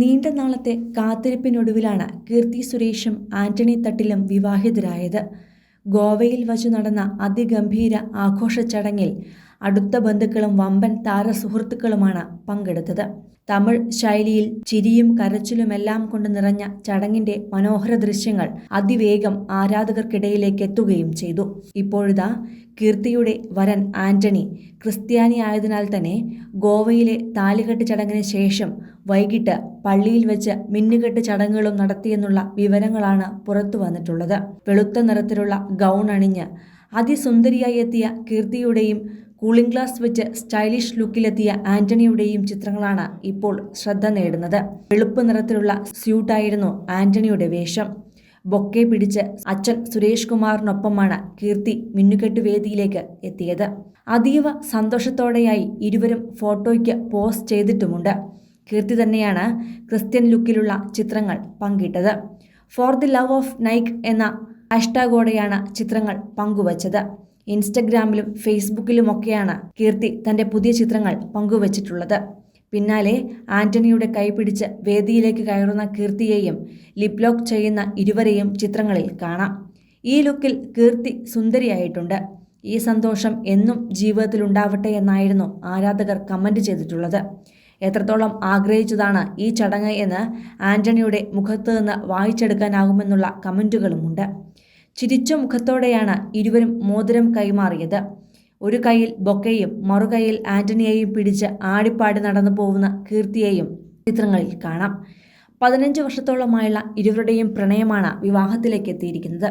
നീണ്ട നാളത്തെ കാത്തിരിപ്പിനൊടുവിലാണ് കീർത്തി സുരേഷും ആന്റണി തട്ടിലും വിവാഹിതരായത്. ഗോവയിൽ വച്ചു നടന്ന അതിഗംഭീര ആഘോഷ ചടങ്ങിൽ അടുത്ത ബന്ധുക്കളും വമ്പൻ താരസുഹൃത്തുക്കളുമാണ് പങ്കെടുത്തത്. തമിഴ് ശൈലിയിൽ ചിരിയും കരച്ചിലുമെല്ലാം കൊണ്ട് നിറഞ്ഞ ചടങ്ങിന്റെ മനോഹര ദൃശ്യങ്ങൾ അതിവേഗം ആരാധകർക്കിടയിലേക്ക് എത്തുകയും ചെയ്തു. ഇപ്പോഴിതാ കീർത്തിയുടെ വരൻ ആന്റണി ക്രിസ്ത്യാനി ആയതിനാൽ തന്നെ ഗോവയിലെ താലികെട്ട് ചടങ്ങിന് ശേഷം വൈകിട്ട് പള്ളിയിൽ വെച്ച് മിന്നുകെട്ട് ചടങ്ങുകളും നടത്തിയെന്നുള്ള വിവരങ്ങളാണ് പുറത്തു വന്നിട്ടുള്ളത് വെളുത്ത നിറത്തിലുള്ള ഗൗൺ അണിഞ്ഞ് അതിസുന്ദരിയായി എത്തിയ കീർത്തിയുടെയും കൂളിംഗ് ഗ്ലാസ് വെച്ച് സ്റ്റൈലിഷ് ലുക്കിലെത്തിയ ആന്റണിയുടെയും ചിത്രങ്ങളാണ് ഇപ്പോൾ ശ്രദ്ധ നേടുന്നത്. വെളുപ്പ് നിറത്തിലുള്ള സ്യൂട്ടായിരുന്നു ആന്റണിയുടെ വേഷം. ബൊക്കെ പിടിച്ച് അച്ഛൻ സുരേഷ് കുമാറിനൊപ്പമാണ് കീർത്തി മിന്നുകെട്ട് വേദിയിലേക്ക് എത്തിയത്. അതീവ സന്തോഷത്തോടെയായി ഇരുവരും ഫോട്ടോയ്ക്ക് പോസ് ചെയ്തിട്ടുമുണ്ട്. കീർത്തി തന്നെയാണ് ക്രിസ്ത്യൻ ലുക്കിലുള്ള ചിത്രങ്ങൾ പങ്കിട്ടത്. For the love of Nyke എന്ന ഹാഷ്ടാഗോടെയാണ് ചിത്രങ്ങൾ പങ്കുവച്ചത്. ഇൻസ്റ്റഗ്രാമിലും ഫേസ്ബുക്കിലുമൊക്കെയാണ് കീർത്തി തന്റെ പുതിയ ചിത്രങ്ങൾ പങ്കുവച്ചിട്ടുള്ളത്. പിന്നാലെ ആന്റണിയുടെ കൈപിടിച്ച് വേദിയിലേക്ക് കയറുന്ന കീർത്തിയെയും ലിപ്ലോക്ക് ചെയ്യുന്ന ഇരുവരെയും ചിത്രങ്ങളിൽ കാണാം. ഈ ലുക്കിൽ കീർത്തി സുന്ദരിയായിട്ടുണ്ട്. ഈ സന്തോഷം എന്നും ജീവിതത്തിലുണ്ടാവട്ടെ എന്നായിരുന്നു ആരാധകർ കമന്റ് ചെയ്തിട്ടുള്ളത്. എത്രത്തോളം ആഗ്രഹിച്ചതാണ് ഈ ചടങ്ങ് എന്ന് ആന്റണിയുടെ മുഖത്ത് നിന്ന് വായിച്ചെടുക്കാനാകുമെന്നുള്ള കമന്റുകളുമുണ്ട് ചിരിച്ച മുഖത്തോടെയാണ് ഇരുവരും മോതിരം കൈമാറിയത്. ഒരു കൈയിൽ ബൊക്കയും മറുകൈയിൽ ആന്റണിയെയും പിടിച്ച് ആടിപ്പാടി നടന്നു പോകുന്ന കീർത്തിയെയും ചിത്രങ്ങളിൽ കാണാം. പതിനഞ്ച് വർഷത്തോളമായുള്ള ഇരുവരുടെയും പ്രണയമാണ് വിവാഹത്തിലേക്ക് എത്തിയിരിക്കുന്നത്.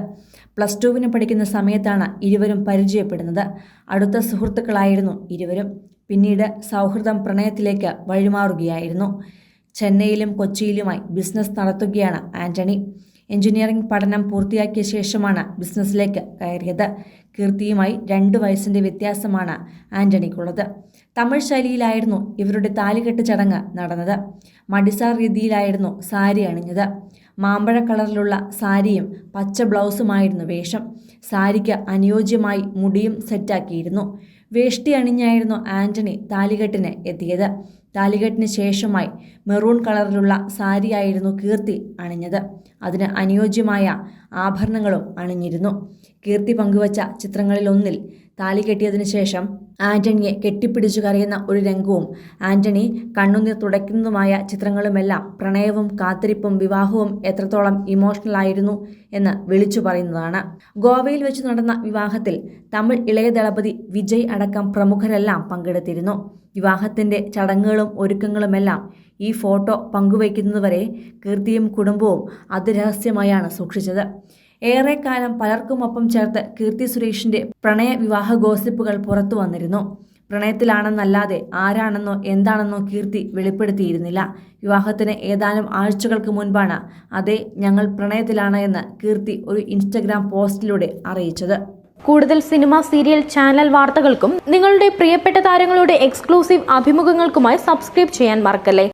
പ്ലസ് ടുവിന് പഠിക്കുന്ന സമയത്താണ് ഇരുവരും പരിചയപ്പെടുന്നത്. അടുത്ത സുഹൃത്തുക്കളായിരുന്നു ഇരുവരും. പിന്നീട് സൗഹൃദം പ്രണയത്തിലേക്ക് വഴിമാറുകയായിരുന്നു. ചെന്നൈയിലും കൊച്ചിയിലുമായി ബിസിനസ് നടത്തുകയാണ് ആന്റണി. എഞ്ചിനീയറിംഗ് പഠനം പൂർത്തിയാക്കിയ ശേഷമാണ് ബിസിനസ്സിലേക്ക് കയറിയത്. കീർത്തിയുമായി രണ്ട് വയസ്സിന്റെ വ്യത്യാസമാണ് ആന്റണിക്കുള്ളത്. തമിഴ് ശൈലിയിലായിരുന്നു ഇവരുടെ താലികെട്ട് ചടങ്ങ് നടന്നത്. മടിസാർ രീതിയിലായിരുന്നു സാരി അണിഞ്ഞത്. മാമ്പഴ കളറിലുള്ള സാരിയും പച്ച ബ്ലൗസുമായിരുന്നു വേഷം. സാരിക്ക് അനുയോജ്യമായി മുടിയും സെറ്റാക്കിയിരുന്നു. വേഷ്ടി അണിഞ്ഞായിരുന്നു ആന്റണി താലികെട്ടിന് എത്തിയത്. താലികെട്ടിന് ശേഷമായി മെറൂൺ കളറിലുള്ള സാരിയായിരുന്നു കീർത്തി അണിഞ്ഞത്. അതിന് അനുയോജ്യമായ ആഭരണങ്ങളും അണിഞ്ഞിരുന്നു. കീർത്തി പങ്കുവച്ച ചിത്രങ്ങളിലൊന്നിൽ താലി കെട്ടിയതിനു ശേഷം ആന്റണിയെ കെട്ടിപ്പിടിച്ചു കരയുന്ന ഒരു രംഗവും ആന്റണി കണ്ണുനീർ തുടയ്ക്കുന്നതുമായ ചിത്രങ്ങളുമെല്ലാം പ്രണയവും കാത്തിരിപ്പും വിവാഹവും എത്രത്തോളം ഇമോഷണൽ ആയിരുന്നു എന്ന് വിളിച്ചു പറയുന്നതാണ്. ഗോവയിൽ വെച്ച് നടന്ന വിവാഹത്തിൽ തമിഴ് ഇളയ ദളപതി വിജയ് അടക്കം പ്രമുഖരെല്ലാം പങ്കെടുത്തിരുന്നു. വിവാഹത്തിന്റെ ചടങ്ങുകളും ഒരുക്കങ്ങളുമെല്ലാം ഈ ഫോട്ടോ പങ്കുവയ്ക്കുന്നതുവരെ കീർത്തിയും കുടുംബവും അതിരഹസ്യമായാണ് സൂക്ഷിച്ചത്. ഏറെക്കാലം പലർക്കുമൊപ്പം ചേർത്ത് കീർത്തി സുരേഷിന്റെ പ്രണയ വിവാഹ ഗോസിപ്പുകൾ പുറത്തു വന്നിരുന്നു. പ്രണയത്തിലാണെന്നല്ലാതെ ആരാണെന്നോ എന്താണെന്നോ കീർത്തി വെളിപ്പെടുത്തിയിരുന്നില്ല. വിവാഹത്തിന് ഏതാനും ആഴ്ചകൾക്ക് മുൻപാണ് അതെ ഞങ്ങൾ പ്രണയത്തിലാണ് എന്ന് കീർത്തി ഒരു ഇൻസ്റ്റഗ്രാം പോസ്റ്റിലൂടെ അറിയിച്ചത്. കൂടുതൽ സിനിമ സീരിയൽ ചാനൽ വാർത്തകൾക്കും നിങ്ങളുടെ പ്രിയപ്പെട്ട താരങ്ങളുടെ എക്സ്ക്ലൂസീവ് അഭിമുഖങ്ങൾക്കുമായി സബ്സ്ക്രൈബ് ചെയ്യാൻ മറക്കല്ലേ?